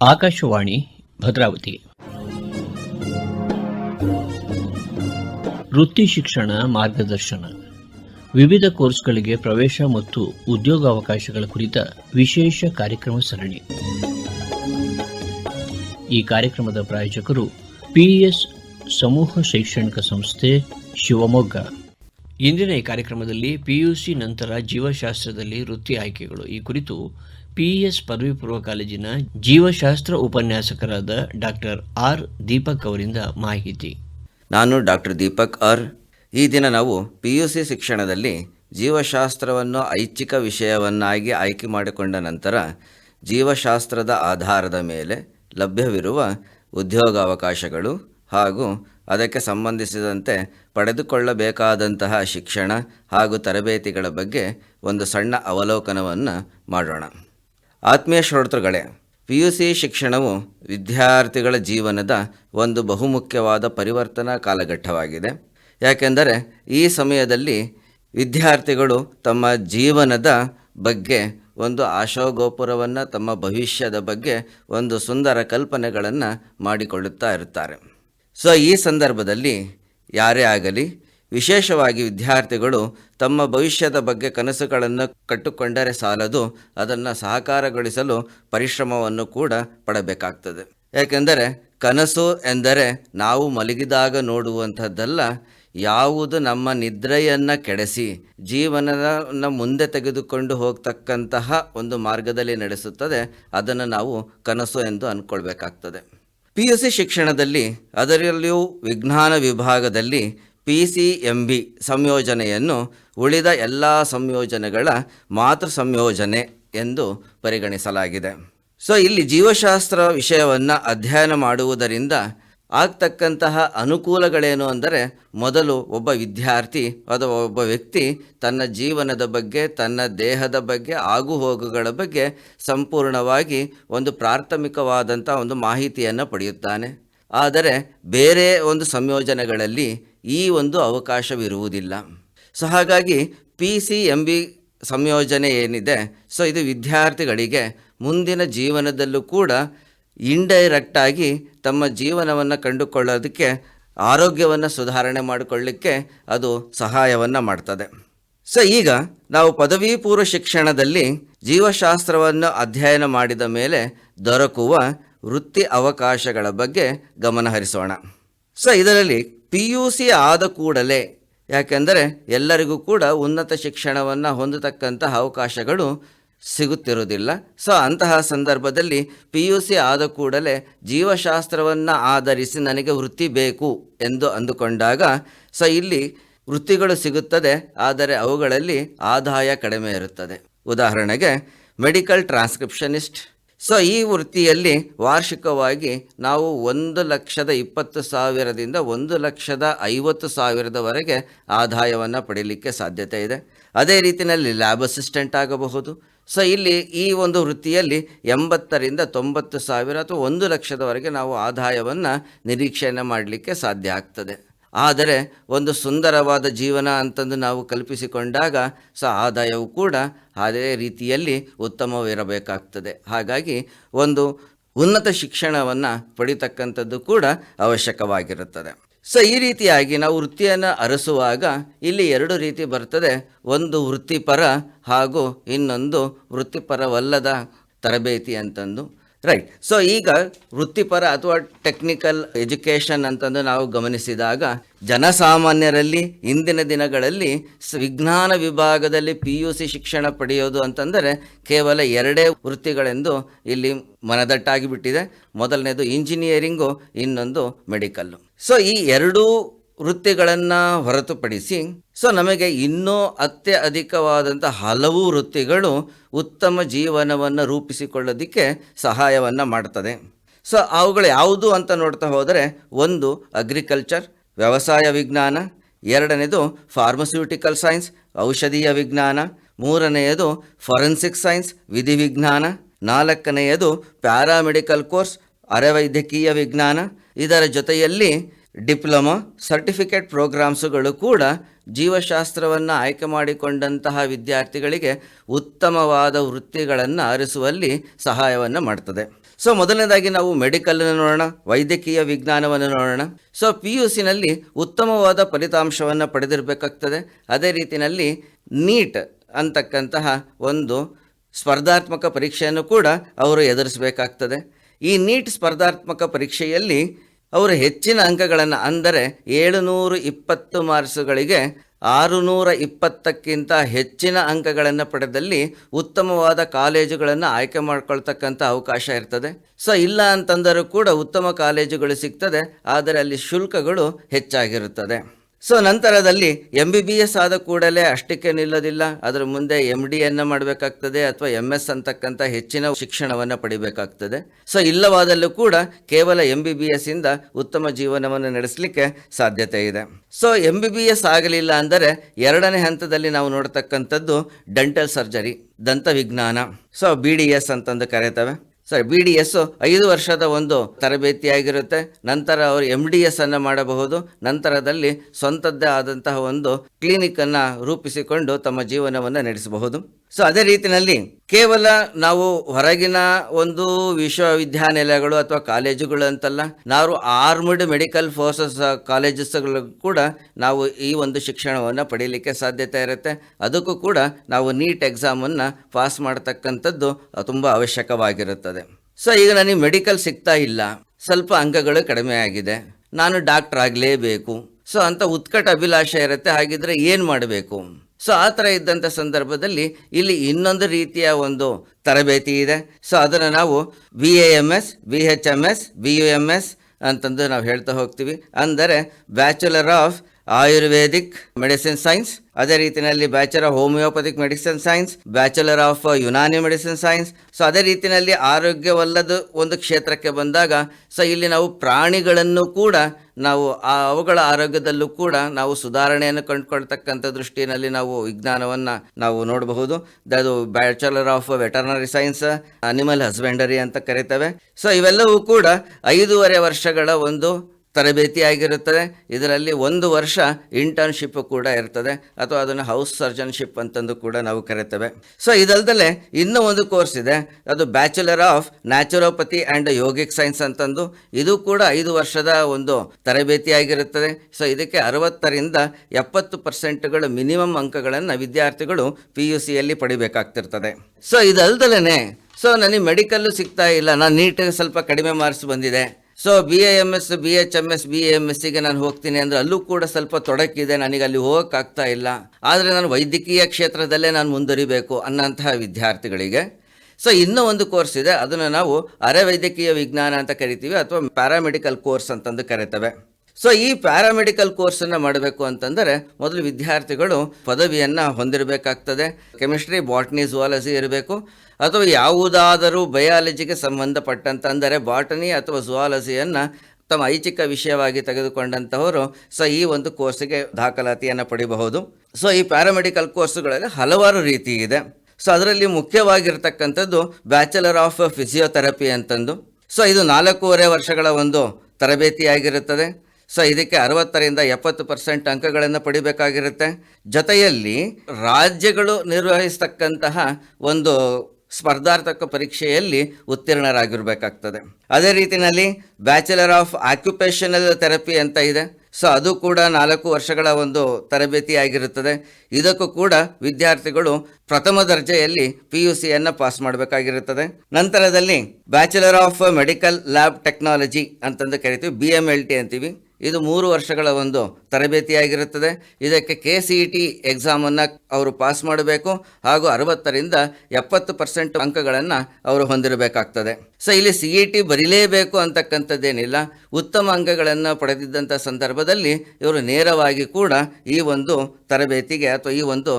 ಆಕಾಶವಾಣಿ, ಭದ್ರಾವತಿ. ವೃತ್ತಿ ಶಿಕ್ಷಣ ಮಾರ್ಗದರ್ಶನ. ವಿವಿಧ ಕೋರ್ಸ್ಗಳಿಗೆ ಪ್ರವೇಶ ಮತ್ತು ಉದ್ಯೋಗಾವಕಾಶಗಳ ಕುರಿತ ವಿಶೇಷ ಕಾರ್ಯಕ್ರಮ ಸರಣಿ. ಈ ಕಾರ್ಯಕ್ರಮದ ಪ್ರಾಯೋಜಕರು ಪಿಇಎಸ್ ಸಮೂಹ ಶೈಕ್ಷಣಿಕ ಸಂಸ್ಥೆ ಶಿವಮೊಗ್ಗ. ಇಂದಿನ ಈ ಕಾರ್ಯಕ್ರಮದಲ್ಲಿ ಪಿಯುಸಿ ನಂತರ ಜೀವಶಾಸ್ತ್ರದಲ್ಲಿ ವೃತ್ತಿ ಆಯ್ಕೆಗಳು. ಈ ಕುರಿತು ಪಿಇಎಸ್ ಪದವಿ ಪೂರ್ವ ಕಾಲೇಜಿನ ಜೀವಶಾಸ್ತ್ರ ಉಪನ್ಯಾಸಕರಾದ ಡಾಕ್ಟರ್ ಆರ್ ದೀಪಕ್ ಅವರಿಂದ ಮಾಹಿತಿ. ನಾನು ಡಾಕ್ಟರ್ ದೀಪಕ್ ಆರ್. ಈ ದಿನ ನಾವು ಪಿ ಯು ಸಿ ಶಿಕ್ಷಣದಲ್ಲಿ ಜೀವಶಾಸ್ತ್ರವನ್ನು ಐಚ್ಛಿಕ ವಿಷಯವನ್ನಾಗಿ ಆಯ್ಕೆ ಮಾಡಿಕೊಂಡ ನಂತರ ಜೀವಶಾಸ್ತ್ರದ ಆಧಾರದ ಮೇಲೆ ಲಭ್ಯವಿರುವ ಉದ್ಯೋಗಾವಕಾಶಗಳು ಹಾಗೂ ಅದಕ್ಕೆ ಸಂಬಂಧಿಸಿದಂತೆ ಪಡೆದುಕೊಳ್ಳಬೇಕಾದಂತಹ ಶಿಕ್ಷಣ ಹಾಗೂ ತರಬೇತಿಗಳ ಬಗ್ಗೆ ಒಂದು ಸಣ್ಣ ಅವಲೋಕನವನ್ನು ಮಾಡೋಣ. ಆತ್ಮೀಯ ಶ್ರೋತೃಗಳೇ ಪಿ ಯು ಸಿ ಶಿಕ್ಷಣವು ವಿದ್ಯಾರ್ಥಿಗಳ ಜೀವನದ ಒಂದು ಬಹುಮುಖ್ಯವಾದ ಪರಿವರ್ತನಾ ಕಾಲಘಟ್ಟವಾಗಿದೆ. ಯಾಕೆಂದರೆ ಈ ಸಮಯದಲ್ಲಿ ವಿದ್ಯಾರ್ಥಿಗಳು ತಮ್ಮ ಜೀವನದ ಬಗ್ಗೆ ಒಂದು ಆಶೋಗೋಪುರವನ್ನು, ತಮ್ಮ ಭವಿಷ್ಯದ ಬಗ್ಗೆ ಒಂದು ಸುಂದರ ಕಲ್ಪನೆಗಳನ್ನು ಮಾಡಿಕೊಳ್ಳುತ್ತಾ ಇರುತ್ತಾರೆ. ಸೊ ಈ ಸಂದರ್ಭದಲ್ಲಿ ಯಾರೇ ಆಗಲಿ ವಿಶೇಷವಾಗಿ ವಿದ್ಯಾರ್ಥಿಗಳು ತಮ್ಮ ಭವಿಷ್ಯದ ಬಗ್ಗೆ ಕನಸುಗಳನ್ನು ಕಟ್ಟುಕೊಂಡರೆ ಸಾಲದು, ಅದನ್ನು ಸಹಕಾರಗೊಳಿಸಲು ಪರಿಶ್ರಮವನ್ನು ಕೂಡ ಪಡಬೇಕಾಗ್ತದೆ. ಏಕೆಂದರೆ ಕನಸು ಎಂದರೆ ನಾವು ಮಲಗಿದಾಗ ನೋಡುವಂಥದ್ದಲ್ಲ, ಯಾವುದು ನಮ್ಮ ನಿದ್ರೆಯನ್ನು ಕೆಡಿಸಿ ಜೀವನವನ್ನು ಮುಂದೆ ತೆಗೆದುಕೊಂಡು ಹೋಗ್ತಕ್ಕಂತಹ ಒಂದು ಮಾರ್ಗದಲ್ಲಿ ನಡೆಸುತ್ತದೆ, ಅದನ್ನು ನಾವು ಕನಸು ಎಂದು ಅಂದ್ಕೊಳ್ಬೇಕಾಗ್ತದೆ ಪಿ ಯು ಸಿ ಶಿಕ್ಷಣದಲ್ಲಿ ಅದರಲ್ಲಿಯೂ ವಿಜ್ಞಾನ ವಿಭಾಗದಲ್ಲಿ ಪಿ ಸಿ ಎಂ ಬಿ ಸಂಯೋಜನೆಯನ್ನು ಉಳಿದ ಎಲ್ಲ ಸಂಯೋಜನೆಗಳ ಮಾತೃ ಸಂಯೋಜನೆ ಎಂದು ಪರಿಗಣಿಸಲಾಗಿದೆ. ಸೊ ಇಲ್ಲಿ ಜೀವಶಾಸ್ತ್ರ ವಿಷಯವನ್ನು ಅಧ್ಯಯನ ಮಾಡುವುದರಿಂದ ಆಗ್ತಕ್ಕಂತಹ ಅನುಕೂಲಗಳೇನು ಅಂದರೆ ಮೊದಲು ಒಬ್ಬ ವಿದ್ಯಾರ್ಥಿ ಅಥವಾ ಒಬ್ಬ ವ್ಯಕ್ತಿ ತನ್ನ ಜೀವನದ ಬಗ್ಗೆ, ತನ್ನ ದೇಹದ ಬಗ್ಗೆ, ಆಗುಹೋಗುಗಳ ಬಗ್ಗೆ ಸಂಪೂರ್ಣವಾಗಿ ಒಂದು ಪ್ರಾಥಮಿಕವಾದಂಥ ಒಂದು ಮಾಹಿತಿಯನ್ನು ಪಡೆಯುತ್ತಾನೆ. ಆದರೆ ಬೇರೆ ಒಂದು ಸಂಯೋಜನೆಗಳಲ್ಲಿ ಈ ಒಂದು ಅವಕಾಶವಿರುವುದಿಲ್ಲ. ಸೊ, ಹಾಗಾಗಿ ಪಿ ಸಿ ಎಂ ಬಿ ಸಂಯೋಜನೆ ಏನಿದೆ, ಸೊ, ಇದು ವಿದ್ಯಾರ್ಥಿಗಳಿಗೆ ಮುಂದಿನ ಜೀವನದಲ್ಲೂ ಕೂಡ ಇಂಡೈರೆಕ್ಟಾಗಿ ತಮ್ಮ ಜೀವನವನ್ನು ಕಂಡುಕೊಳ್ಳೋದಕ್ಕೆ, ಆರೋಗ್ಯವನ್ನು ಸುಧಾರಣೆ ಮಾಡಿಕೊಳ್ಳಿಕ್ಕೆ ಅದು ಸಹಾಯವನ್ನು ಮಾಡ್ತದೆ. ಸೊ, ಈಗ ನಾವು ಪದವಿ ಪೂರ್ವ ಶಿಕ್ಷಣದಲ್ಲಿ ಜೀವಶಾಸ್ತ್ರವನ್ನು ಅಧ್ಯಯನ ಮಾಡಿದ ಮೇಲೆ ದೊರಕುವ ವೃತ್ತಿ ಅವಕಾಶಗಳ ಬಗ್ಗೆ ಗಮನ ಹರಿಸೋಣ ಸೊ, ಇದರಲ್ಲಿ ಪಿ ಯು ಸಿ ಆದ ಕೂಡಲೇ, ಯಾಕೆಂದರೆ ಎಲ್ಲರಿಗೂ ಕೂಡ ಉನ್ನತ ಶಿಕ್ಷಣವನ್ನು ಹೊಂದತಕ್ಕಂತಹ ಅವಕಾಶಗಳು ಸಿಗುತ್ತಿರುವುದಿಲ್ಲ. ಸೊ ಅಂತಹ ಸಂದರ್ಭದಲ್ಲಿ ಪಿ ಯು ಸಿ ಆದ ಕೂಡಲೇ ಜೀವಶಾಸ್ತ್ರವನ್ನು ಆಧರಿಸಿ ನನಗೆ ವೃತ್ತಿ ಬೇಕು ಎಂದು ಅಂದುಕೊಂಡಾಗ ಸೊ ಇಲ್ಲಿ ವೃತ್ತಿಗಳು ಸಿಗುತ್ತದೆ, ಆದರೆ ಅವುಗಳಲ್ಲಿ ಆದಾಯ ಕಡಿಮೆ ಇರುತ್ತದೆ. ಉದಾಹರಣೆಗೆ ಮೆಡಿಕಲ್ ಟ್ರಾನ್ಸ್ಕ್ರಿಪ್ಷನಿಸ್ಟ್ ಸೊ ಈ ವೃತ್ತಿಯಲ್ಲಿ ವಾರ್ಷಿಕವಾಗಿ ನಾವು ಒಂದು ಲಕ್ಷದ ಇಪ್ಪತ್ತು ಸಾವಿರದಿಂದ ಒಂದು ಲಕ್ಷದ ಐವತ್ತು ಸಾವಿರದವರೆಗೆ ಆದಾಯವನ್ನು ಪಡೀಲಿಕ್ಕೆ ಸಾಧ್ಯತೆ ಇದೆ. ಅದೇ ರೀತಿಯಲ್ಲಿ ಲ್ಯಾಬ್ ಅಸಿಸ್ಟೆಂಟ್ ಆಗಬಹುದು. ಸೊ ಇಲ್ಲಿ ಈ ಒಂದು ವೃತ್ತಿಯಲ್ಲಿ ಎಂಬತ್ತರಿಂದ ತೊಂಬತ್ತು ಸಾವಿರ ಅಥವಾ ಒಂದು ಲಕ್ಷದವರೆಗೆ ನಾವು ಆದಾಯವನ್ನು ನಿರೀಕ್ಷೆಯನ್ನು ಮಾಡಲಿಕ್ಕೆ ಸಾಧ್ಯ ಆಗ್ತದೆ. ಆದರೆ ಒಂದು ಸುಂದರವಾದ ಜೀವನ ಅಂತಂದು ನಾವು ಕಲ್ಪಿಸಿಕೊಂಡಾಗ ಸೊ ಆದಾಯವು ಕೂಡ ಅದೇ ರೀತಿಯಲ್ಲಿ ಉತ್ತಮವಿರಬೇಕಾಗ್ತದೆ ಹಾಗಾಗಿ ಒಂದು ಉನ್ನತ ಶಿಕ್ಷಣವನ್ನು ಪಡಿತಕ್ಕಂಥದ್ದು ಕೂಡ ಅವಶ್ಯಕವಾಗಿರುತ್ತದೆ. ಸೊ ಈ ರೀತಿಯಾಗಿ ನಾವು ವೃತ್ತಿಯನ್ನು ಅರಸುವಾಗ ಇಲ್ಲಿ ಎರಡು ರೀತಿ ಬರ್ತದೆ. ಒಂದು ವೃತ್ತಿಪರ ಹಾಗೂ ಇನ್ನೊಂದು ವೃತ್ತಿಪರವಲ್ಲದ ತರಬೇತಿ ಅಂತಂದು. ರೈಟ್ ಸೊ ಈಗ ವೃತ್ತಿಪರ ಅಥವಾ ಟೆಕ್ನಿಕಲ್ ಎಜುಕೇಷನ್ ಅಂತಂದು ನಾವು ಗಮನಿಸಿದಾಗ, ಜನಸಾಮಾನ್ಯರಲ್ಲಿ ಇಂದಿನ ದಿನಗಳಲ್ಲಿ ವಿಜ್ಞಾನ ವಿಭಾಗದಲ್ಲಿ ಪಿ ಯು ಸಿ ಶಿಕ್ಷಣ ಪಡೆಯೋದು ಅಂತಂದರೆ ಕೇವಲ ಎರಡೇ ವೃತ್ತಿಗಳೆಂದು ಇಲ್ಲಿ ಮನದಟ್ಟಾಗಿ ಬಿಟ್ಟಿದೆ. ಮೊದಲನೇದು ಇಂಜಿನಿಯರಿಂಗು ಇನ್ನೊಂದು ಮೆಡಿಕಲ್ಲು ಸೊ ಈ ಎರಡೂ ವೃತ್ತಿಗಳನ್ನು ಹೊರತುಪಡಿಸಿ, ಸೊ ನಮಗೆ ಇನ್ನೂ ಅತ್ಯಧಿಕವಾದಂಥ ಹಲವು ವೃತ್ತಿಗಳು ಉತ್ತಮ ಜೀವನವನ್ನು ರೂಪಿಸಿಕೊಳ್ಳೋದಕ್ಕೆ ಸಹಾಯವನ್ನು ಮಾಡ್ತದೆ. ಸೊ ಅವುಗಳು ಯಾವುದು ಅಂತ ನೋಡ್ತಾ ಹೋದರೆ, ಒಂದು, ಅಗ್ರಿಕಲ್ಚರ್, ವ್ಯವಸಾಯ ವಿಜ್ಞಾನ, ಎರಡನೇದು, ಫಾರ್ಮಸ್ಯೂಟಿಕಲ್ ಸೈನ್ಸ್, ಔಷಧೀಯ ವಿಜ್ಞಾನ, ಮೂರನೆಯದು, ಫೊರೆನ್ಸಿಕ್ ಸೈನ್ಸ್ ವಿಧಿವಿಜ್ಞಾನ ನಾಲ್ಕನೆಯದು, ಪ್ಯಾರಾಮೆಡಿಕಲ್ ಕೋರ್ಸ್, ಅರೆವೈದ್ಯಕೀಯ ವಿಜ್ಞಾನ, ಇದರ ಜೊತೆಯಲ್ಲಿ ಡಿಪ್ಲೊಮೊ, ಸರ್ಟಿಫಿಕೇಟ್ ಪ್ರೋಗ್ರಾಮ್ಸುಗಳು ಕೂಡ ಜೀವಶಾಸ್ತ್ರವನ್ನು ಆಯ್ಕೆ ಮಾಡಿಕೊಂಡಂತಹ ವಿದ್ಯಾರ್ಥಿಗಳಿಗೆ ಉತ್ತಮವಾದ ವೃತ್ತಿಗಳನ್ನು ಆರಿಸುವಲ್ಲಿ ಸಹಾಯವನ್ನು ಮಾಡ್ತದೆ. ಸೊ, ಮೊದಲನೇದಾಗಿ ನಾವು ಮೆಡಿಕಲನ್ನು ನೋಡೋಣ, ವೈದ್ಯಕೀಯ ವಿಜ್ಞಾನವನ್ನು ನೋಡೋಣ. ಸೊ, ಪಿ ಯು ಸಿನಲ್ಲಿ ಉತ್ತಮವಾದ ಫಲಿತಾಂಶವನ್ನು ಪಡೆದಿರಬೇಕಾಗ್ತದೆ. ಅದೇ ರೀತಿಯಲ್ಲಿ ನೀಟ್ ಅಂತಕ್ಕಂತಹ ಒಂದು ಸ್ಪರ್ಧಾತ್ಮಕ ಪರೀಕ್ಷೆಯನ್ನು ಕೂಡ ಅವರು ಎದುರಿಸಬೇಕಾಗ್ತದೆ. ಈ ನೀಟ್ ಸ್ಪರ್ಧಾತ್ಮಕ ಪರೀಕ್ಷೆಯಲ್ಲಿ ಅವರು ಹೆಚ್ಚಿನ ಅಂಕಗಳನ್ನು ಅಂದರೆ ಏಳುನೂರು ಇಪ್ಪತ್ತು ಮಾರ್ಕ್ಸುಗಳಿಗೆ ಆರುನೂರ ಇಪ್ಪತ್ತಕ್ಕಿಂತ ಹೆಚ್ಚಿನ ಅಂಕಗಳನ್ನು ಪಡೆದಲ್ಲಿ ಉತ್ತಮವಾದ ಕಾಲೇಜುಗಳನ್ನು ಆಯ್ಕೆ ಮಾಡ್ಕೊಳ್ತಕ್ಕಂಥ ಅವಕಾಶ ಇರ್ತದೆ. ಸೊ, ಇಲ್ಲ ಅಂತಂದರೂ ಕೂಡ ಉತ್ತಮ ಕಾಲೇಜುಗಳು ಸಿಗ್ತದೆ. ಆದರೆ ಅಲ್ಲಿ ಶುಲ್ಕಗಳು ಹೆಚ್ಚಾಗಿರುತ್ತದೆ. ಸೊ ನಂತರದಲ್ಲಿ ಎಂ ಬಿ ಬಿ ಎಸ್ ಆದ ಕೂಡಲೇ ಅಷ್ಟಕ್ಕೆ ನಿಲ್ಲೋದಿಲ್ಲ. ಅದರ ಮುಂದೆ ಎಂ ಡಿಯನ್ನು ಮಾಡಬೇಕಾಗ್ತದೆ ಅಥವಾ ಎಂ ಎಸ್ ಅಂತಕ್ಕಂಥ ಹೆಚ್ಚಿನ ಶಿಕ್ಷಣವನ್ನು ಪಡಿಬೇಕಾಗ್ತದೆ. ಸೊ ಇಲ್ಲವಾದಲ್ಲೂ ಕೂಡ ಕೇವಲ ಎಂ ಬಿ ಬಿ ಎಸ್ ಇಂದ ಉತ್ತಮ ಜೀವನವನ್ನು ನಡೆಸಲಿಕ್ಕೆ ಸಾಧ್ಯತೆ ಇದೆ. So M B B S ಆಗಲಿಲ್ಲ ಅಂದರೆ ಎರಡನೇ ಹಂತದಲ್ಲಿ ನಾವು ನೋಡ್ತಕ್ಕಂಥದ್ದು ಡೆಂಟಲ್ ಸರ್ಜರಿ ದಂತ ವಿಜ್ಞಾನ ಸೊ ಬಿ ಡಿ ಎಸ್ ಅಂತಂದು ಕರೀತೇವೆ. ಸರಿ ಬಿ ಡಿ ಎಸ್ ಐದು ವರ್ಷದ ಒಂದು ತರಬೇತಿಯಾಗಿರುತ್ತೆ. ನಂತರ ಅವರು ಎಂ ಡಿ ಎಸ್ ಅನ್ನು ಮಾಡಬಹುದು. ನಂತರದಲ್ಲಿ ಸ್ವಂತದ್ದೇ ಆದಂತಹ ಒಂದು ಕ್ಲಿನಿಕ್ ಅನ್ನ ರೂಪಿಸಿಕೊಂಡು ತಮ್ಮ ಜೀವನವನ್ನು ನಡೆಸಬಹುದು. ಸೊ ಅದೇ ರೀತಿಯಲ್ಲಿ ಕೇವಲ ನಾವು ಹೊರಗಿನ ಒಂದು ವಿಶ್ವವಿದ್ಯಾನಿಲಯಗಳು ಅಥವಾ ಕಾಲೇಜುಗಳು ಅಂತಲ್ಲ, ನಾವು ಆರ್ಮ್ಡ್ ಮೆಡಿಕಲ್ ಫೋರ್ಸಸ್ ಕಾಲೇಜಸ್ಗಳು ಕೂಡ ನಾವು ಈ ಒಂದು ಶಿಕ್ಷಣವನ್ನು ಪಡೀಲಿಕ್ಕೆ ಸಾಧ್ಯತೆ ಇರುತ್ತೆ. ಅದಕ್ಕೂ ಕೂಡ ನಾವು ನೀಟ್ ಎಕ್ಸಾಮನ್ನು ಪಾಸ್ ಮಾಡತಕ್ಕಂಥದ್ದು ತುಂಬ ಅವಶ್ಯಕವಾಗಿರುತ್ತದೆ. ಸೊ ಈಗ ನನಗೆ ಮೆಡಿಕಲ್ ಸಿಗ್ತಾ ಇಲ್ಲ. ಸ್ವಲ್ಪ ಅಂಕಗಳು ಕಡಿಮೆ ಆಗಿದೆ. ನಾನು ಡಾಕ್ಟರ್ ಆಗಲೇಬೇಕು. ಸೊ ಅಂತ ಉತ್ಕಟ ಅಭಿಲಾಷೆ ಇರುತ್ತೆ. ಹಾಗಿದ್ರೆ ಏನು ಮಾಡಬೇಕು? ಸೊ ಆ ಥರ ಇದ್ದಂಥ ಸಂದರ್ಭದಲ್ಲಿ ಇಲ್ಲಿ ಇನ್ನೊಂದು ರೀತಿಯ ಒಂದು ತರಬೇತಿ ಇದೆ. ಸೊ ಅದನ್ನು ನಾವು B A M S B H M S B U M S ಅಂತಂದು ನಾವು ಹೇಳ್ತಾ ಹೋಗ್ತೀವಿ. ಅಂದರೆ bachelor of Ayurvedic medicine science ಅದೇ ರೀತಿಯಲ್ಲಿ bachelor of homeopathic medicine science bachelor of Unani medicine science so ಅದೇ ರೀತಿಯಲ್ಲಿ ಆರೋಗ್ಯವಲ್ಲದ ಒಂದು ಕ್ಷೇತ್ರಕ್ಕೆ ಬಂದಾಗ ಸೊ ಇಲ್ಲಿ ನಾವು ಪ್ರಾಣಿಗಳನ್ನು ಕೂಡ ನಾವು ಅವುಗಳ ಆರೋಗ್ಯದಲ್ಲೂ ಕೂಡ ನಾವು ಸುಧಾರಣೆಯನ್ನು ಕಂಡುಕೊಳ್ತಕ್ಕಂಥ ದೃಷ್ಟಿಯಲ್ಲಿ ನಾವು ವಿಜ್ಞಾನವನ್ನು ನಾವು ನೋಡಬಹುದು. ಅದು bachelor of veterinary science animal husbandry ಅಂತ ಕರೀತವೆ. ಸೊ ಇವೆಲ್ಲವೂ ಕೂಡ ಐದೂವರೆ ವರ್ಷಗಳ ಒಂದು ತರಬೇತಿ ಆಗಿರುತ್ತದೆ ಇದರಲ್ಲಿ ಒಂದು ವರ್ಷ ಇಂಟರ್ನ್ಶಿಪ್ ಕೂಡ ಇರ್ತದೆ. ಅಥವಾ ಅದನ್ನು ಹೌಸ್ ಸರ್ಜನ್ಶಿಪ್ ಅಂತಂದು ಕೂಡ ನಾವು ಕರಿತೇವೆ. ಸೊ ಇದಲ್ದಲೆ ಇನ್ನೂ ಒಂದು ಕೋರ್ಸ್ ಇದೆ. ಅದು bachelor of naturopathy and yogic science ಅಂತಂದು. ಇದು ಕೂಡ ಐದು ವರ್ಷದ ಒಂದು ತರಬೇತಿಯಾಗಿರುತ್ತದೆ. ಸೊ ಇದಕ್ಕೆ ಅರವತ್ತರಿಂದ ಎಪ್ಪತ್ತು ಪರ್ಸೆಂಟ್ಗಳು ಮಿನಿಮಮ್ ಅಂಕಗಳನ್ನು ವಿದ್ಯಾರ್ಥಿಗಳು ಪಿ ಯು ಸಿಯಲ್ಲಿ ಪಡಿಬೇಕಾಗ್ತಿರ್ತದೆ. ಸೊ ಇದಲ್ದಲೇ ಸೊ ನನಗೆ ಮೆಡಿಕಲ್ಲು ಸಿಗ್ತಾ ಇಲ್ಲ. ನಾನು ನೀಟಾಗಿ ಸ್ವಲ್ಪ ಕಡಿಮೆ ಮಾರ್ಕ್ಸ್ ಬಂದಿದೆ. So B A M S B H M S B A M ಎಸ್ಸಿಗೆ ನಾನು ಹೋಗ್ತೀನಿ ಅಂದರೆ ಅಲ್ಲೂ ಕೂಡ ಸ್ವಲ್ಪ ತೊಡಕಿದೆ ನನಗೆ ಅಲ್ಲಿ ಹೋಗೋಕ್ಕಾಗ್ತಾ ಇಲ್ಲ. ಆದರೆ ನಾನು ವೈದ್ಯಕೀಯ ಕ್ಷೇತ್ರದಲ್ಲೇ ನಾನು ಮುಂದುವರಿಬೇಕು ಅನ್ನೋಂತಹ ವಿದ್ಯಾರ್ಥಿಗಳಿಗೆ. ಸೊ ಇನ್ನೂ ಒಂದು ಕೋರ್ಸ್ ಇದೆ, ಅದನ್ನು ನಾವು ಅರೆ ವೈದ್ಯಕೀಯ ವಿಜ್ಞಾನ ಅಂತ ಕರಿತೀವಿ, ಅಥವಾ ಪ್ಯಾರಾಮೆಡಿಕಲ್ ಕೋರ್ಸ್ ಅಂತಂದು ಕರಿತೇವೆ. ಸೊ ಈ ಪ್ಯಾರಾಮೆಡಿಕಲ್ ಕೋರ್ಸನ್ನು ಮಾಡಬೇಕು ಅಂತಂದರೆ ಮೊದಲು ವಿದ್ಯಾರ್ಥಿಗಳು ಪದವಿಯನ್ನು ಹೊಂದಿರಬೇಕಾಗ್ತದೆ. ಕೆಮಿಸ್ಟ್ರಿ ಬಾಟ್ನಿ ಝುವಾಲಜಿ ಇರಬೇಕು. ಅಥವಾ ಯಾವುದಾದರೂ ಬಯಾಲಜಿಗೆ ಸಂಬಂಧಪಟ್ಟಂತ, ಅಂದರೆ ಬಾಟನಿ ಅಥವಾ ಝುವಾಲಜಿಯನ್ನು ತಮ್ಮ ಐಚ್ಛಿಕ ವಿಷಯವಾಗಿ ತೆಗೆದುಕೊಂಡಂಥವರು ಸೊ ಈ ಒಂದು ಕೋರ್ಸಿಗೆ ದಾಖಲಾತಿಯನ್ನು ಪಡಿಬಹುದು. ಸೊ ಈ ಪ್ಯಾರಾಮೆಡಿಕಲ್ ಕೋರ್ಸುಗಳಲ್ಲಿ ಹಲವಾರು ರೀತಿ ಇದೆ. ಸೊ ಅದರಲ್ಲಿ ಮುಖ್ಯವಾಗಿರ್ತಕ್ಕಂಥದ್ದು ಬ್ಯಾಚುಲರ್ ಆಫ್ ಫಿಸಿಯೋಥೆರಪಿ ಅಂತಂದು. ಸೊ ಇದು ನಾಲ್ಕೂವರೆ ವರ್ಷಗಳ ಒಂದು ತರಬೇತಿಯಾಗಿರುತ್ತದೆ. ಸೊ ಇದಕ್ಕೆ ಅರವತ್ತರಿಂದ ಎಪ್ಪತ್ತು ಪರ್ಸೆಂಟ್ ಅಂಕಗಳನ್ನು ಪಡಿಬೇಕಾಗಿರುತ್ತೆ. ಜೊತೆಯಲ್ಲಿ ರಾಜ್ಯಗಳು ನಿರ್ವಹಿಸ್ತಕ್ಕಂತಹ ಒಂದು ಸ್ಪರ್ಧಾರ್ಥಕ ಪರೀಕ್ಷೆಯಲ್ಲಿ ಉತ್ತೀರ್ಣರಾಗಿರಬೇಕಾಗ್ತದೆ. ಅದೇ ರೀತಿಯಲ್ಲಿ ಬ್ಯಾಚುಲರ್ ಆಫ್ ಆಕ್ಯುಪೇಷನಲ್ ಥೆರಪಿ ಅಂತ ಇದೆ. ಸೊ ಅದು ಕೂಡ ನಾಲ್ಕು ವರ್ಷಗಳ ಒಂದು ತರಬೇತಿಯಾಗಿರುತ್ತದೆ. ಇದಕ್ಕೂ ಕೂಡ ವಿದ್ಯಾರ್ಥಿಗಳು ಪ್ರಥಮ ದರ್ಜೆಯಲ್ಲಿ ಪಿ ಯು ಸಿಯನ್ನು ಪಾಸ್ ಮಾಡಬೇಕಾಗಿರುತ್ತದೆ. ನಂತರದಲ್ಲಿ bachelor of medical lab technology ಅಂತಂದು ಕರಿತೀವಿ ಬಿ ಎಂ ಎಲ್ ಟಿ ಅಂತೀವಿ. ಇದು ಮೂರು ವರ್ಷಗಳ ಒಂದು ತರಬೇತಿಯಾಗಿರುತ್ತದೆ. ಇದಕ್ಕೆ ಕೆ ಸಿ ಇ ಟಿ ಎಕ್ಸಾಮನ್ನು ಅವರು ಪಾಸ್ ಮಾಡಬೇಕು. ಹಾಗೂ ಅರವತ್ತರಿಂದ ಎಪ್ಪತ್ತು ಪರ್ಸೆಂಟ್ ಅಂಕಗಳನ್ನು ಅವರು ಹೊಂದಿರಬೇಕಾಗ್ತದೆ. ಸೊ ಇಲ್ಲಿ ಸಿ ಇ ಟಿ ಬರೀಲೇಬೇಕು ಅಂತಕ್ಕಂಥದ್ದೇನಿಲ್ಲ. ಉತ್ತಮ ಅಂಕಗಳನ್ನು ಪಡೆದಿದ್ದಂಥ ಸಂದರ್ಭದಲ್ಲಿ ಇವರು ನೇರವಾಗಿ ಕೂಡ ಈ ಒಂದು ತರಬೇತಿಗೆ ಅಥವಾ ಈ ಒಂದು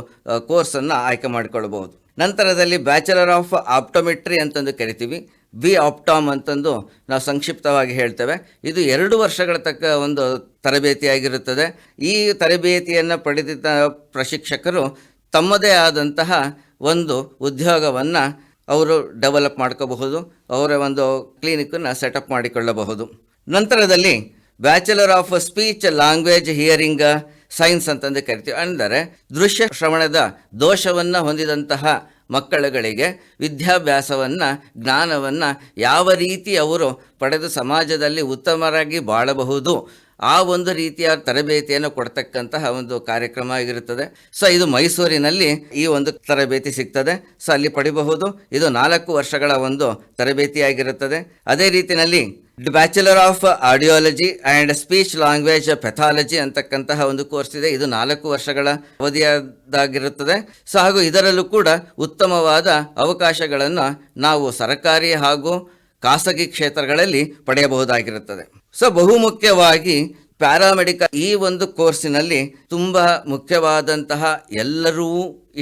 ಕೋರ್ಸನ್ನು ಆಯ್ಕೆ ಮಾಡಿಕೊಳ್ಬಹುದು. ನಂತರದಲ್ಲಿ ಬ್ಯಾಚುಲರ್ ಆಫ್ ಆಪ್ಟೋಮೆಟ್ರಿ ಅಂತಂದು ಕರಿತೀವಿ. ಬಿ ಆಪ್ಟಾಮ್ ಅಂತಂದು ನಾವು ಸಂಕ್ಷಿಪ್ತವಾಗಿ ಹೇಳ್ತೇವೆ. ಇದು ಎರಡು ವರ್ಷಗಳ ತಕ್ಕ ಒಂದು ತರಬೇತಿಯಾಗಿರುತ್ತದೆ. ಈ ತರಬೇತಿಯನ್ನು ಪಡೆದಿದ್ದ ಪ್ರಶಿಕ್ಷಕರು ತಮ್ಮದೇ ಆದಂತಹ ಒಂದು ಉದ್ಯೋಗವನ್ನು ಅವರು ಡೆವಲಪ್ ಮಾಡ್ಕೋಬಹುದು. ಅವರ ಒಂದು ಕ್ಲಿನಿಕನ್ನು ಸೆಟಪ್ ಮಾಡಿಕೊಳ್ಳಬಹುದು. ನಂತರದಲ್ಲಿ bachelor of speech language hearing science ಅಂತಂದು ಕರಿತೀವಿ. ಅಂದರೆ ದೃಶ್ಯ ಶ್ರವಣದ ದೋಷವನ್ನು ಹೊಂದಿದಂತಹ ಮಕ್ಕಳುಗಳಿಗೆ ವಿದ್ಯಾಭ್ಯಾಸವನ್ನು ಜ್ಞಾನವನ್ನು ಯಾವ ರೀತಿ ಅವರು ಪಡೆದು ಸಮಾಜದಲ್ಲಿ ಉತ್ತಮರಾಗಿ ಬಾಳಬಹುದು ಆ ಒಂದು ರೀತಿಯ ತರಬೇತಿಯನ್ನು ಕೊಡ್ತಕ್ಕಂತಹ ಒಂದು ಕಾರ್ಯಕ್ರಮ ಆಗಿರುತ್ತದೆ. ಸೊ ಇದು ಮೈಸೂರಿನಲ್ಲಿ ಈ ಒಂದು ತರಬೇತಿ ಸಿಗ್ತದೆ. ಸೊ ಅಲ್ಲಿ ಪಡಿಬಹುದು. ಇದು ನಾಲ್ಕು ವರ್ಷಗಳ ಒಂದು ತರಬೇತಿಯಾಗಿರುತ್ತದೆ. ಅದೇ ರೀತಿಯಲ್ಲಿ bachelor of audiology and speech language pathology ಅಂತಕ್ಕಂತಹ ಒಂದು ಕೋರ್ಸ್ ಇದೆ. ಇದು ನಾಲ್ಕು ವರ್ಷಗಳ ಅವಧಿಯಾದಾಗಿರುತ್ತದೆ ಸೊ ಹಾಗೂ ಇದರಲ್ಲೂ ಕೂಡ ಉತ್ತಮವಾದ ಅವಕಾಶಗಳನ್ನು ನಾವು ಸರ್ಕಾರಿ ಹಾಗೂ ಖಾಸಗಿ ಕ್ಷೇತ್ರಗಳಲ್ಲಿ ಪಡೆಯಬಹುದಾಗಿರುತ್ತದೆ. ಸೊ ಬಹುಮುಖ್ಯವಾಗಿ ಪ್ಯಾರಾಮೆಡಿಕಲ್ ಈ ಒಂದು ಕೋರ್ಸಿನಲ್ಲಿ ತುಂಬ ಮುಖ್ಯವಾದಂತಹ ಎಲ್ಲರೂ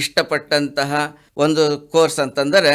ಇಷ್ಟಪಟ್ಟಂತಹ ಒಂದು ಕೋರ್ಸ್ ಅಂತಂದರೆ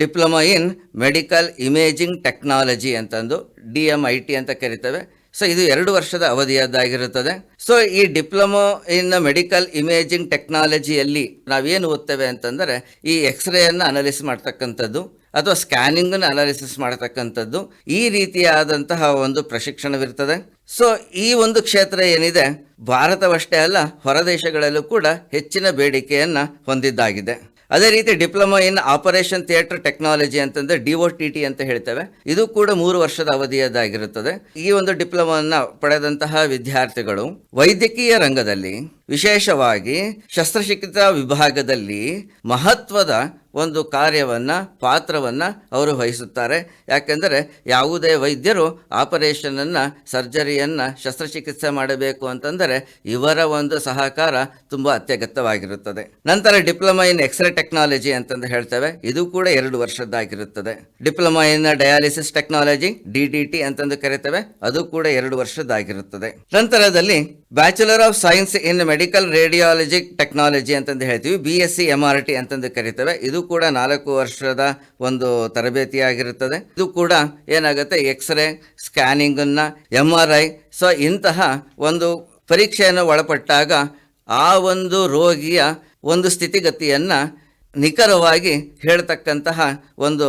diploma in medical imaging technology ಅಂತಂದು ಡಿ ಎಂ ಐ ಟಿ ಅಂತ ಕರಿತೇವೆ. ಸೊ ಇದು ಎರಡು ವರ್ಷದ ಅವಧಿಯದ್ದಾಗಿರುತ್ತದೆ. ಸೊ ಈ ಡಿಪ್ಲೊಮೊ ಇನ್ ಮೆಡಿಕಲ್ ಇಮೇಜಿಂಗ್ ಟೆಕ್ನಾಲಜಿಯಲ್ಲಿ ನಾವೇನು ಓದ್ತೇವೆ ಅಂತಂದರೆ ಈ ಎಕ್ಸ್ರೇಯನ್ನು ಅನಲಿಸ್ ಮಾಡ್ತಕ್ಕಂಥದ್ದು. ಅಥವಾ ಸ್ಕ್ಯಾನಿಂಗನ್ನು ಅನಾಲಿಸಿಸ್ ಮಾಡತಕ್ಕಂಥದ್ದು ಈ ರೀತಿಯಾದಂತಹ ಒಂದು ಪ್ರಶಿಕ್ಷಣವಿರ್ತದೆ. ಸೊ ಈ ಒಂದು ಕ್ಷೇತ್ರ ಏನಿದೆ, ಭಾರತವಷ್ಟೇ ಅಲ್ಲ, ಹೊರದೇಶಗಳಲ್ಲೂ ಕೂಡ ಹೆಚ್ಚಿನ ಬೇಡಿಕೆಯನ್ನು ಹೊಂದಿದ್ದಾಗಿದೆ. ಅದೇ ರೀತಿ diploma in operation theatre technology ಅಂತಂದ್ರೆ ಡಿ ಒ ಟಿ ಟಿ ಅಂತ ಹೇಳ್ತೇವೆ. ಇದು ಕೂಡ ಮೂರು ವರ್ಷದ ಅವಧಿಯದ್ದಾಗಿರುತ್ತದೆ. ಈ ಒಂದು ಡಿಪ್ಲೊಮಾವನ್ನು ಪಡೆದಂತಹ ವಿದ್ಯಾರ್ಥಿಗಳು ವೈದ್ಯಕೀಯ ರಂಗದಲ್ಲಿ ವಿಶೇಷವಾಗಿ ಶಸ್ತ್ರಚಿಕಿತ್ಸಾ ವಿಭಾಗದಲ್ಲಿ ಮಹತ್ವದ ಒಂದು ಕಾರ್ಯವನ್ನು, ಪಾತ್ರವನ್ನು ಅವರು ವಹಿಸುತ್ತಾರೆ. ಯಾಕೆಂದರೆ ಯಾವುದೇ ವೈದ್ಯರು ಆಪರೇಷನನ್ನು, ಸರ್ಜರಿಯನ್ನು ಶಸ್ತ್ರಚಿಕಿತ್ಸೆ ಮಾಡಬೇಕು ಅಂತಂದರೆ ಇವರ ಒಂದು ಸಹಕಾರ ತುಂಬ ಅತ್ಯಗತ್ಯವಾಗಿರುತ್ತದೆ. ನಂತರ ಡಿಪ್ಲೊಮಾ ಇನ್ ಎಕ್ಸ್ರೇ ಟೆಕ್ನಾಲಜಿ ಅಂತಂದು ಹೇಳ್ತೇವೆ. ಇದು ಕೂಡ ಎರಡು ವರ್ಷದ್ದಾಗಿರುತ್ತದೆ. Diploma in dialysis technology D D T ಅಂತಂದು ಕರಿತೇವೆ. ಅದು ಕೂಡ ಎರಡು ವರ್ಷದ್ದಾಗಿರುತ್ತದೆ. ನಂತರದಲ್ಲಿ bachelor of science in medical radiology technology ಅಂತಂದು ಹೇಳ್ತೀವಿ B S C M R T ಅಂತಂದು ಕರಿತೇವೆ. ಇದು ಕೂಡ ನಾಲ್ಕು ವರ್ಷದ ಒಂದು ತರಬೇತಿಯಾಗಿರುತ್ತದೆ. ಇದು ಕೂಡ ಏನಾಗುತ್ತೆ ಎಕ್ಸ್ರೇ ಸ್ಕ್ಯಾನಿಂಗನ್ನು ಎಂ ಆರ್ ಐ ಸೊ ಇಂತಹ ಒಂದು ಪರೀಕ್ಷೆಯನ್ನು ಒಳಪಟ್ಟಾಗ ಆ ಒಂದು ರೋಗಿಯ ಒಂದು ಸ್ಥಿತಿಗತಿಯನ್ನು ನಿಖರವಾಗಿ ಹೇಳ್ತಕ್ಕಂತಹ ಒಂದು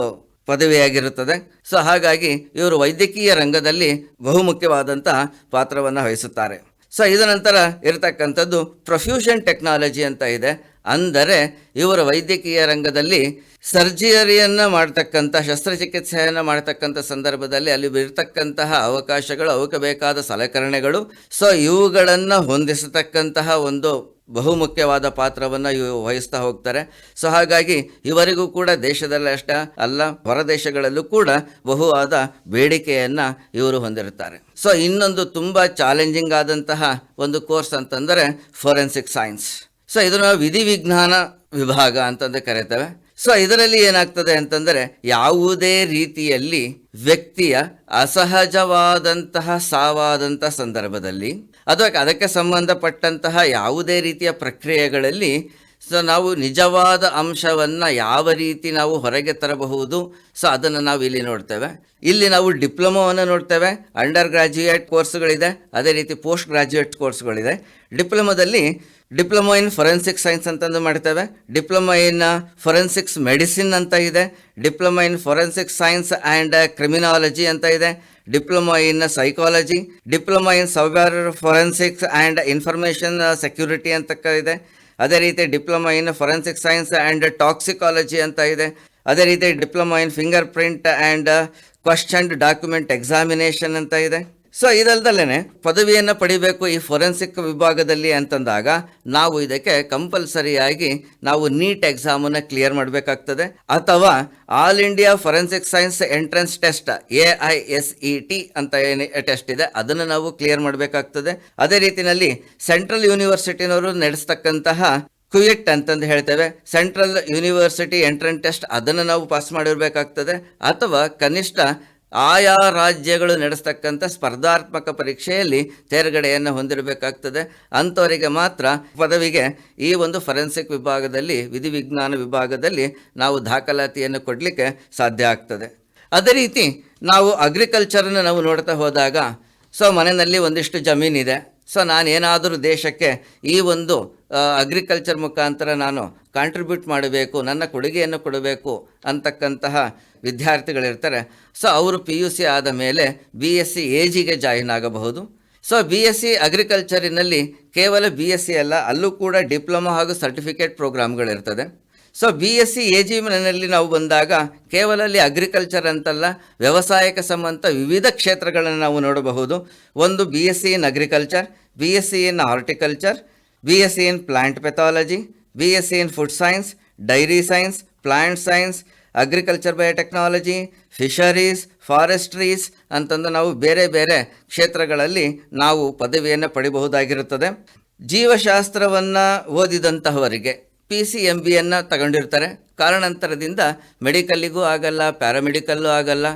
ಪದವಿಯಾಗಿರುತ್ತದೆ. ಸೊ ಹಾಗಾಗಿ ಇವರು ವೈದ್ಯಕೀಯ ರಂಗದಲ್ಲಿ ಬಹುಮುಖ್ಯವಾದಂತಹ ಪಾತ್ರವನ್ನು ವಹಿಸುತ್ತಾರೆ. ಸೊ ಇದರ ನಂತರ ಇರತಕ್ಕಂಥದ್ದು ಪ್ರೊಫ್ಯೂಷನ್ ಟೆಕ್ನಾಲಜಿ ಅಂತ ಇದೆ. ಅಂದರೆ ಇವರ ವೈದ್ಯಕೀಯ ರಂಗದಲ್ಲಿ ಸರ್ಜರಿಯನ್ನು ಮಾಡ್ತಕ್ಕಂಥ, ಶಸ್ತ್ರಚಿಕಿತ್ಸೆಯನ್ನು ಮಾಡ್ತಕ್ಕಂಥ ಸಂದರ್ಭದಲ್ಲಿ ಅಲ್ಲಿ ಇರತಕ್ಕಂತಹ ಅವಕಾಶಗಳು, ಅವಕ್ಕೆ ಬೇಕಾದ ಸಲಕರಣೆಗಳು. ಸೊ ಇವುಗಳನ್ನು ಹೊಂದಿಸತಕ್ಕಂತಹ ಒಂದು ಬಹುಮುಖ್ಯವಾದ ಪಾತ್ರವನ್ನು ಇವು ವಹಿಸ್ತಾ ಹೋಗ್ತಾರೆ. ಸೊ ಹಾಗಾಗಿ ಇವರಿಗೂ ಕೂಡ ದೇಶದಲ್ಲಿ ಅಷ್ಟೇ ಅಲ್ಲ, ಹೊರದೇಶಗಳಲ್ಲೂ ಕೂಡ ಬಹುವಾದ ಬೇಡಿಕೆಯನ್ನು ಇವರು ಹೊಂದಿರುತ್ತಾರೆ. ಸೊ ಇನ್ನೊಂದು ತುಂಬ ಚಾಲೆಂಜಿಂಗ್ ಆದಂತಹ ಒಂದು ಕೋರ್ಸ್ ಅಂತಂದರೆ ಫೋರೆನ್ಸಿಕ್ ಸೈನ್ಸ್ ಸೊ ಇದನ್ನು ವಿಧಿವಿಜ್ಞಾನ ವಿಭಾಗ ಅಂತಂದು ಕರೀತೇವೆ. ಸೊ ಇದರಲ್ಲಿ ಏನಾಗ್ತದೆ ಅಂತಂದರೆ ಯಾವುದೇ ರೀತಿಯಲ್ಲಿ ವ್ಯಕ್ತಿಯ ಅಸಹಜವಾದಂತಹ ಸಾವಾದಂಥ ಸಂದರ್ಭದಲ್ಲಿ ಅಥವಾ ಅದಕ್ಕೆ ಸಂಬಂಧಪಟ್ಟಂತಹ ಯಾವುದೇ ರೀತಿಯ ಪ್ರಕ್ರಿಯೆಗಳಲ್ಲಿ ಸೊ ನಾವು ನಿಜವಾದ ಅಂಶವನ್ನು ಯಾವ ರೀತಿ ನಾವು ಹೊರಗೆ ತರಬಹುದು, ಸೊ ಅದನ್ನು ನಾವು ಇಲ್ಲಿ ನೋಡ್ತೇವೆ. ಇಲ್ಲಿ ನಾವು ಡಿಪ್ಲೊಮೋವನ್ನು ನೋಡ್ತೇವೆ. ಅಂಡರ್ ಗ್ರಾಜ್ಯುಯೇಟ್ ಕೋರ್ಸ್ಗಳಿದೆ. ಅದೇ ರೀತಿ ಪೋಸ್ಟ್ ಗ್ರಾಜ್ಯುಯೇಟ್ ಕೋರ್ಸ್ಗಳಿದೆ. ಡಿಪ್ಲೊಮೊದಲ್ಲಿ ಡಿಪ್ಲೊಮೊ ಇನ್ ಫೊರೆನ್ಸಿಕ್ ಸೈನ್ಸ್ ಅಂತಂದು ಮಾಡ್ತೇವೆ. ಡಿಪ್ಲೊಮೊ ಇನ್ ಫೊರೆನ್ಸಿಕ್ಸ್ ಮೆಡಿಸಿನ್ ಅಂತ ಇದೆ. Diploma in forensic science and criminology ಅಂತ ಇದೆ. Diploma in psychology. Diploma in software forensics and information security ಅಂತ ಕ- ಇದೆ. ಅದೇ ರೀತಿ diploma in forensic science and toxicology ಅಂತ ಇದೆ. ಅದೇ ರೀತಿ diploma in fingerprint and questioned document examination ಅಂತ ಇದೆ. ಸೊ ಇದಲ್ದಲ್ಲೇ ಪದವಿಯನ್ನು ಪಡಿಬೇಕು ಈ ಫೊರೆನ್ಸಿಕ್ ವಿಭಾಗದಲ್ಲಿ ಅಂತಂದಾಗ ನಾವು ಇದಕ್ಕೆ ಕಂಪಲ್ಸರಿಯಾಗಿ ನಾವು ನೀಟ್ ಎಕ್ಸಾಮನ್ನು ಕ್ಲಿಯರ್ ಮಾಡಬೇಕಾಗ್ತದೆ. ಅಥವಾ all India forensic science entrance test A I S E T ಅಂತ ಏನು ಟೆಸ್ಟ್ ಇದೆ, ಅದನ್ನು ನಾವು ಕ್ಲಿಯರ್ ಮಾಡಬೇಕಾಗ್ತದೆ. ಅದೇ ರೀತಿಯಲ್ಲಿ ಸೆಂಟ್ರಲ್ ಯೂನಿವರ್ಸಿಟಿನವರು ನಡೆಸ್ತಕ್ಕಂತಹ ಕ್ವಿಟ್ ಅಂತಂದು ಹೇಳ್ತೇವೆ. ಸೆಂಟ್ರಲ್ ಯೂನಿವರ್ಸಿಟಿ ಎಂಟ್ರೆನ್ಸ್ ಟೆಸ್ಟ್ ಅದನ್ನು ನಾವು ಪಾಸ್ ಮಾಡಿರಬೇಕಾಗ್ತದೆ. ಅಥವಾ ಕನಿಷ್ಠ ಆಯಾ ರಾಜ್ಯಗಳು ನಡೆಸ್ತಕ್ಕಂಥ ಸ್ಪರ್ಧಾತ್ಮಕ ಪರೀಕ್ಷೆಯಲ್ಲಿ ತೇರ್ಗಡೆಯನ್ನು ಹೊಂದಿರಬೇಕಾಗ್ತದೆ. ಅಂಥವರಿಗೆ ಮಾತ್ರ ಪದವಿಗೆ ಈ ಒಂದು ಫರೆನ್ಸಿಕ್ ವಿಭಾಗದಲ್ಲಿ, ವಿಧಿವಿಜ್ಞಾನ ವಿಭಾಗದಲ್ಲಿ ನಾವು ದಾಖಲಾತಿಯನ್ನು ಕೊಡಲಿಕ್ಕೆ ಸಾಧ್ಯ ಆಗ್ತದೆ. ಅದೇ ರೀತಿ ನಾವು ಅಗ್ರಿಕಲ್ಚರನ್ನು ನಾವು ನೋಡ್ತಾ ಹೋದಾಗ, ಸೊ ಮನೆಯಲ್ಲಿ ಒಂದಿಷ್ಟು ಜಮೀನಿದೆ. ಸೊ ನಾನೇನಾದರೂ ದೇಶಕ್ಕೆ ಈ ಒಂದು ಅಗ್ರಿಕಲ್ಚರ್ ಮುಖಾಂತರ ನಾನು ಕಾಂಟ್ರಿಬ್ಯೂಟ್ ಮಾಡಬೇಕು, ನನ್ನ ಕೊಡುಗೆಯನ್ನು ಕೊಡಬೇಕು ಅಂತಕ್ಕಂತಹ ವಿದ್ಯಾರ್ಥಿಗಳಿರ್ತಾರೆ. ಸೊ ಅವರು ಪಿ ಯು ಸಿ ಆದ ಮೇಲೆ ಬಿ ಎಸ್ ಸಿ ಎ ಜಿಗೆ ಜಾಯಿನ್ ಆಗಬಹುದು. ಸೊ ಬಿ ಎಸ್ ಸಿ ಅಗ್ರಿಕಲ್ಚರಿನಲ್ಲಿ ಕೇವಲ ಬಿ ಎಸ್ ಸಿ ಅಲ್ಲ, ಅಲ್ಲೂ ಕೂಡ ಡಿಪ್ಲೊಮಾ ಹಾಗೂ certificate ಪ್ರೋಗ್ರಾಮ್ಗಳಿರ್ತದೆ so B S C A G ನಲ್ಲಿ ನಾವು ಬಂದಾಗ ಕೇವಲ ಅಲ್ಲಿ ಅಗ್ರಿಕಲ್ಚರ್ ಅಂತಲ್ಲ ವ್ಯವಸಾಯಕ್ಕೆ ಸಂಬಂಧ ವಿವಿಧ ಕ್ಷೇತ್ರಗಳನ್ನು ನಾವು ನೋಡಬಹುದು. ಒಂದು B S C in agriculture B S C in horticulture in plant pathology B S C in food science dairy science plant science agriculture biotechnology fisheries forestries ಅಂತಂದು ನಾವು ಬೇರೆ ಬೇರೆ ಕ್ಷೇತ್ರಗಳಲ್ಲಿ ನಾವು ಪದವಿಯನ್ನು ಪಡಿಬಹುದಾಗಿರುತ್ತದೆ. ಜೀವಶಾಸ್ತ್ರವನ್ನು ಓದಿದಂತಹವರಿಗೆ ಪಿ ಸಿ ಎಂ ಬಿಯನ್ನು ತಗೊಂಡಿರ್ತಾರೆ. ಕಾರಣಾಂತರದಿಂದ ಮೆಡಿಕಲ್ಲಿಗೂ ಆಗಲ್ಲ, ಪ್ಯಾರಾಮೆಡಿಕಲ್ಲು ಆಗಲ್ಲ.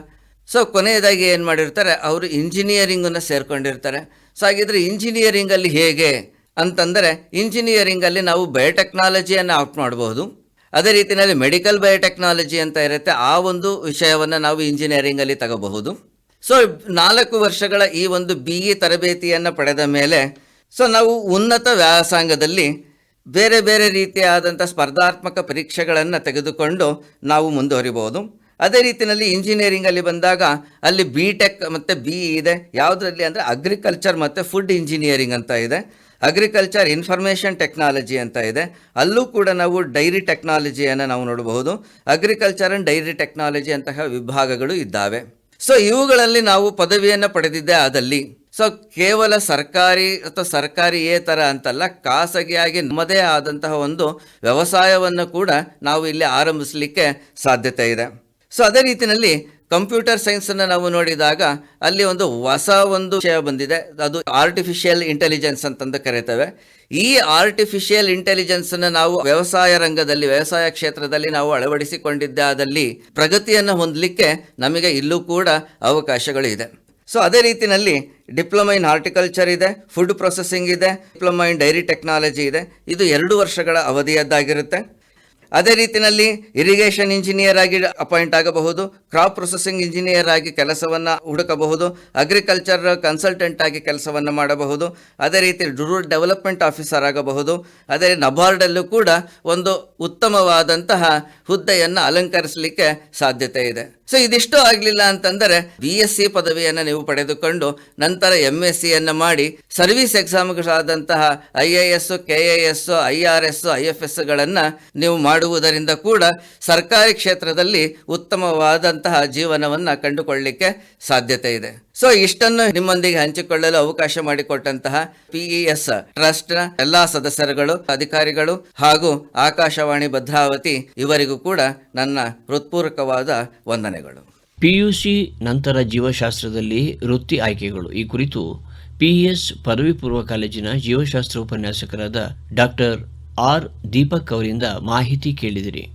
ಸೊ ಕೊನೆಯದಾಗಿ ಏನು ಮಾಡಿರ್ತಾರೆ? ಅವರು ಇಂಜಿನಿಯರಿಂಗನ್ನು ಸೇರ್ಕೊಂಡಿರ್ತಾರೆ. ಸೊ ಹಾಗಿದ್ರೆ ಇಂಜಿನಿಯರಿಂಗಲ್ಲಿ ಹೇಗೆ? ಅಂತಂದರೆ ಇಂಜಿನಿಯರಿಂಗಲ್ಲಿ ನಾವು ಬಯೋಟೆಕ್ನಾಲಜಿಯನ್ನು ಆಪ್ಟ್ ಮಾಡಬಹುದು. ಅದೇ ರೀತಿಯಲ್ಲಿ ಮೆಡಿಕಲ್ ಬಯೋಟೆಕ್ನಾಲಜಿ ಅಂತ ಇರುತ್ತೆ, ಆ ಒಂದು ವಿಷಯವನ್ನು ನಾವು ಇಂಜಿನಿಯರಿಂಗಲ್ಲಿ ತಗೋಬಹುದು. ಸೊ, ನಾಲ್ಕು ವರ್ಷಗಳ ಈ ಒಂದು ಬಿ ಇ ತರಬೇತಿಯನ್ನು ಪಡೆದ ಮೇಲೆ, ಸೊ, ನಾವು ಉನ್ನತ ವ್ಯಾಸಂಗದಲ್ಲಿ ಬೇರೆ ಬೇರೆ ರೀತಿಯಾದಂಥ ಸ್ಪರ್ಧಾತ್ಮಕ ಪರೀಕ್ಷೆಗಳನ್ನು ತೆಗೆದುಕೊಂಡು ನಾವು ಮುಂದುವರಿಬಹುದು. ಅದೇ ರೀತಿಯಲ್ಲಿ ಇಂಜಿನಿಯರಿಂಗಲ್ಲಿ ಬಂದಾಗ ಅಲ್ಲಿ ಬಿ ಟೆಕ್ ಮತ್ತು ಬಿ ಇದೆ. ಯಾವುದರಲ್ಲಿ ಅಂದರೆ ಅಗ್ರಿಕಲ್ಚರ್ ಮತ್ತು ಫುಡ್ ಇಂಜಿನಿಯರಿಂಗ್ ಅಂತ ಇದೆ. ಅಗ್ರಿಕಲ್ಚರ್ ಇನ್ಫಾರ್ಮೇಷನ್ ಟೆಕ್ನಾಲಜಿ ಅಂತ ಇದೆ. ಅಲ್ಲೂ ಕೂಡ ನಾವು ಡೈರಿ ಟೆಕ್ನಾಲಜಿಯನ್ನು ನಾವು ನೋಡಬಹುದು. ಅಗ್ರಿಕಲ್ಚರ್ ಆ್ಯಂಡ್ ಡೈರಿ ಟೆಕ್ನಾಲಜಿ ಅಂತಹ ವಿಭಾಗಗಳು ಇದ್ದಾವೆ. ಸೊ ಇವುಗಳಲ್ಲಿ ನಾವು ಪದವಿಯನ್ನು ಪಡೆದಿದ್ದೇ ಆದಲ್ಲಿ. ಸೊ ಕೇವಲ ಸರ್ಕಾರಿ ಅಥವಾ ಸರ್ಕಾರಿಯೇತರ ಅಂತಲ್ಲ, ಖಾಸಗಿಯಾಗಿ ನಮ್ಮದೇ ಆದಂತಹ ಒಂದು ವ್ಯವಸಾಯವನ್ನು ಕೂಡ ನಾವು ಇಲ್ಲಿ ಆರಂಭಿಸಲಿಕ್ಕೆ ಸಾಧ್ಯತೆ ಇದೆ. ಸೊ ಅದೇ ರೀತಿಯಲ್ಲಿ ಕಂಪ್ಯೂಟರ್ ಸೈನ್ಸನ್ನು ನಾವು ನೋಡಿದಾಗ ಅಲ್ಲಿ ಒಂದು ಹೊಸ ಒಂದು ವಿಷಯ ಬಂದಿದೆ. ಅದು ಆರ್ಟಿಫಿಷಿಯಲ್ ಇಂಟೆಲಿಜೆನ್ಸ್ ಅಂತಂದು ಕರೀತೇವೆ. ಈ ಆರ್ಟಿಫಿಷಿಯಲ್ ಇಂಟೆಲಿಜೆನ್ಸನ್ನು ನಾವು ವ್ಯವಸಾಯ ರಂಗದಲ್ಲಿ, ವ್ಯವಸಾಯ ಕ್ಷೇತ್ರದಲ್ಲಿ ನಾವು ಅಳವಡಿಸಿಕೊಂಡಿದ್ದಾದಲ್ಲಿ ಪ್ರಗತಿಯನ್ನು ಹೊಂದಲಿಕ್ಕೆ ನಮಗೆ ಇಲ್ಲೂ ಕೂಡ ಅವಕಾಶಗಳು ಇದೆ. ಸೊ ಅದೇ ರೀತಿಯಲ್ಲಿ ಡಿಪ್ಲೊಮಾ ಇನ್ ಹಾರ್ಟಿಕಲ್ಚರ್ ಇದೆ ಫುಡ್ ಪ್ರೊಸೆಸಿಂಗ್ ಇದೆ ಡಿಪ್ಲೊಮಾ ಇನ್ ಡೈರಿ ಟೆಕ್ನಾಲಜಿ ಇದೆ. ಇದು ಎರಡು ವರ್ಷಗಳ ಅವಧಿಯದ್ದಾಗಿರುತ್ತೆ. ಅದೇ ರೀತಿಯಲ್ಲಿ ಇರಿಗೇಷನ್ ಇಂಜಿನಿಯರ್ ಆಗಿ ಅಪಾಯಿಂಟ್ ಆಗಬಹುದು ಕ್ರಾಪ್ ಪ್ರೊಸೆಸಿಂಗ್ ಇಂಜಿನಿಯರ್ ಆಗಿ ಕೆಲಸವನ್ನು ಹುಡುಕಬಹುದು ಅಗ್ರಿಕಲ್ಚರ್ ಕನ್ಸಲ್ಟೆಂಟ್ ಆಗಿ ಕೆಲಸವನ್ನು ಮಾಡಬಹುದು, ಅದೇ ರೀತಿ ರೂರಲ್ ಡೆವಲಪ್ಮೆಂಟ್ ಆಫೀಸರ್ ಆಗಬಹುದು, ಅದೇ ನಬಾರ್ಡಲ್ಲೂ ಕೂಡ ಒಂದು ಉತ್ತಮವಾದಂತಹ ಹುದ್ದೆಯನ್ನು ಅಲಂಕರಿಸಲಿಕ್ಕೆ ಸಾಧ್ಯತೆ ಇದೆ. ಸೊ ಇದಿಷ್ಟು ಆಗಲಿಲ್ಲ ಅಂತಂದರೆ ಬಿ ಎಸ್ ಸಿ ಪದವಿಯನ್ನು ನೀವು ಪಡೆದುಕೊಂಡು ನಂತರ ಎಂ ಎಸ್ ಸಿಯನ್ನು ಮಾಡಿ service ಎಕ್ಸಾಮ್ಗಳಾದಂತಹ I A S K A S I R S I F ಎಸ್ಗಳನ್ನು ನೀವು ಮಾಡುವುದರಿಂದ ಕೂಡ ಸರ್ಕಾರಿ ಕ್ಷೇತ್ರದಲ್ಲಿ ಉತ್ತಮವಾದಂತಹ ಜೀವನವನ್ನು ಕಂಡುಕೊಳ್ಳಲಿಕ್ಕೆ ಸಾಧ್ಯತೆ ಇದೆ. ಸೊ ಇಷ್ಟನ್ನು ನಿಮ್ಮೊಂದಿಗೆ ಹಂಚಿಕೊಳ್ಳಲು ಅವಕಾಶ ಮಾಡಿಕೊಟ್ಟಂತಹ ಪಿಇಎಸ್ ಟ್ರಸ್ಟ್ನ ಎಲ್ಲಾ ಸದಸ್ಯರುಗಳು, ಅಧಿಕಾರಿಗಳು ಹಾಗೂ ಆಕಾಶವಾಣಿ ಭದ್ರಾವತಿ ಇವರಿಗೂ ಕೂಡ ನನ್ನ ಹೃತ್ಪೂರ್ವಕವಾದ ವಂದನೆಗಳು. ಪಿಯುಸಿ ನಂತರ ಜೀವಶಾಸ್ತ್ರದಲ್ಲಿ ವೃತ್ತಿ ಆಯ್ಕೆಗಳು. ಈ ಕುರಿತು ಪಿಇಎಸ್ ಪದವಿ ಪೂರ್ವ ಕಾಲೇಜಿನ ಜೀವಶಾಸ್ತ್ರ ಉಪನ್ಯಾಸಕರಾದ ಡಾಕ್ಟರ್ ಆರ್ ದೀಪಕ್ ಅವರಿಂದ ಮಾಹಿತಿ ಕೇಳಿದಿರಿ.